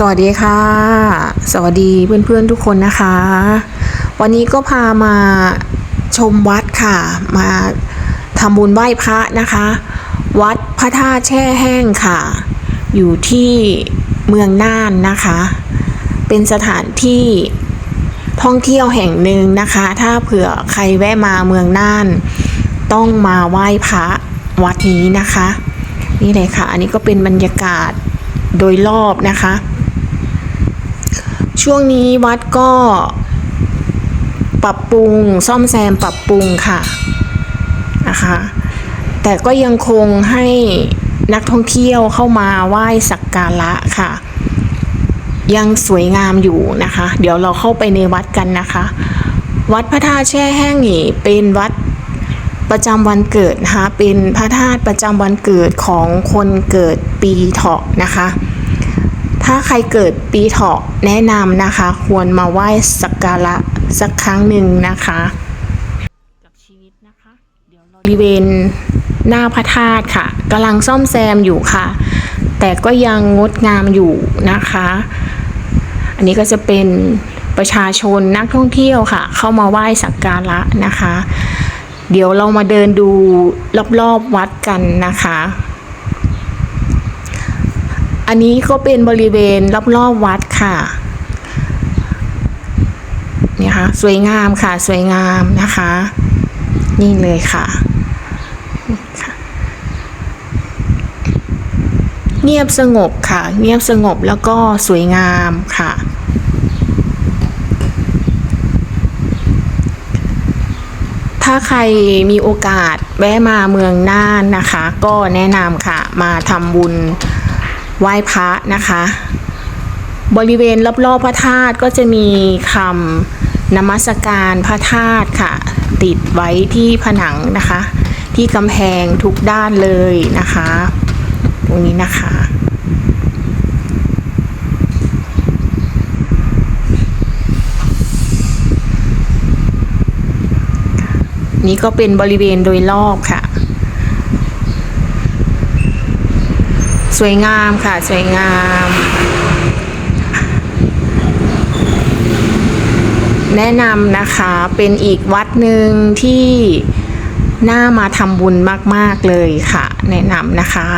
สวัสดีค่ะ สวัสดีเพื่อนๆทุกคนนะคะ วันนี้ก็พามาชมวัดค่ะ มาทำบุญไหว้พระนะคะ วัดพระธาตุแช่แห้งค่ะ อยู่ที่เมืองน่านนะคะ เป็นสถานที่ท่องเที่ยวแห่งหนึ่งนะคะ ถ้าเผื่อใครแวะมาเมืองน่าน ต้องมาไหว้พระวัดนี้นะคะ นี่เลยค่ะ อันนี้ก็เป็นบรรยากาศโดยรอบนะคะ ช่วงนี้วัดก็ ปรับปรุงซ่อมแซมปรับปรุงค่ะนะคะแต่ก็ยังคงให้นักท่องเที่ยวเข้ามาไหว้สักการะค่ะ ยังสวยงามอยู่นะคะ เดี๋ยวเราเข้าไปในวัดกันนะคะ วัดพระธาตุแช่แห้งนี่เป็นวัดประจำวันเกิดนะคะเป็นพระธาตุประจำวันเกิดของคนเกิดปีเถาะนะคะ ถ้าใครเกิดปีเถาะแนะนำนะคะ ควรมาไหว้สักการะสักครั้งหนึ่งนะคะกับชีวิตนะคะเดี๋ยวเราบริเวณหน้าพระธาตุค่ะกำลังซ่อมแซมอยู่ค่ะ แต่ก็ยังงดงามอยู่นะคะ อันนี้ก็จะเป็นประชาชนนักท่องเที่ยวค่ะ เข้ามาไหว้สักการะนะคะ เดี๋ยวเรามาเดินดูรอบๆวัดกันนะคะ อันนี้ก็เป็นบริเวณรอบๆวัดค่ะนี่ค่ะสวยงามค่ะสวยงามนะคะ นี่เลยค่ะค่ะเงียบสงบค่ะ เงียบสงบแล้วก็สวยงามค่ะ ถ้าใครมีโอกาสแวะมาเมืองน่านนะคะ ก็แนะนำค่ะมาทำบุญ ไหว้พระนะคะ บริเวณรอบๆพระธาตุก็จะมีคำนมัสการพระธาตุค่ะ ติดไว้ที่ผนังนะคะ ที่กำแพงทุกด้านเลยนะคะ ตรงนี้นะคะนี่ก็เป็นบริเวณโดยรอบค่ะ สวยงามค่ะ สวยงาม แนะนำนะคะเป็นอีกวัดหนึ่งที่น่ามาทำบุญมาก ๆ เลยค่ะ แนะนำนะคะ